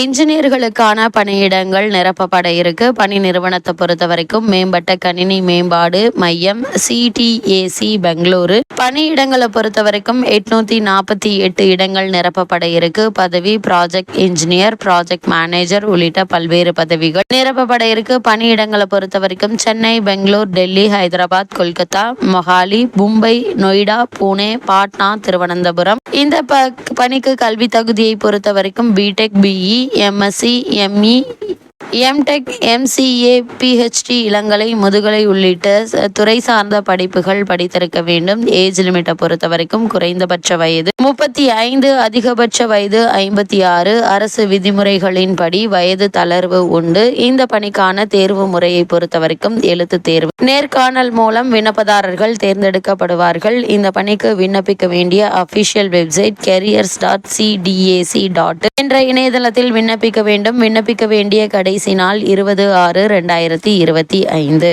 இன்ஜினியர்களுக்கான பணியிடங்கள் நிரப்பப்பட இருக்கு. பணி நிறுவனத்தை பொறுத்த வரைக்கும் மேம்பட்ட கணினி மேம்பாடு மையம் சிடிஏசி பெங்களூரு. பணியிடங்களை பொறுத்த வரைக்கும் எட்நூத்தி நாற்பத்தி எட்டு இடங்கள் நிரப்பப்பட இருக்கு. பதவி ப்ராஜெக்ட் இன்ஜினியர் ப்ராஜெக்ட் மேனேஜர் உள்ளிட்ட பல்வேறு பதவிகள் நிரப்பப்பட இருக்கு. பணியிடங்களை பொறுத்த வரைக்கும் சென்னை பெங்களூர் டெல்லி ஹைதராபாத் கொல்கத்தா மொஹாலி மும்பை நொய்டா புனே பாட்னா திருவனந்தபுரம். இந்த பணிக்கு கல்வி தகுதியை பொறுத்த வரைக்கும் BTech BE MSc ME MTech MCA PhD இளங்கலை முதுகலை உள்ளிட்ட துறை சார்ந்த படிப்புகள் படித்திருக்க வேண்டும். ஏஜ் லிமிட்டை பொறுத்த வரைக்கும் குறைந்தபட்ச வயது முப்பத்தி ஐந்து அதிகபட்ச வயது ஐம்பத்தி ஆறு அரசு விதிமுறைகளின்படி வயது தளர்வு உண்டு. இந்த பணிக்கான தேர்வு முறையை பொறுத்த வரைக்கும் எழுத்து தேர்வு. நேர்காணல் மூலம் விண்ணப்பதாரர்கள் தேர்ந்தெடுக்கப்படுவார்கள். இந்த பணிக்கு விண்ணப்பிக்க வேண்டிய official website careers dot CDAC dot என்ற இணையதளத்தில் விண்ணப்பிக்க வேண்டும். விண்ணப்பிக்க வேண்டிய கடைசி நாள் இருபது ஆறு ரெண்டாயிரத்தி இருபத்தி ஐந்து.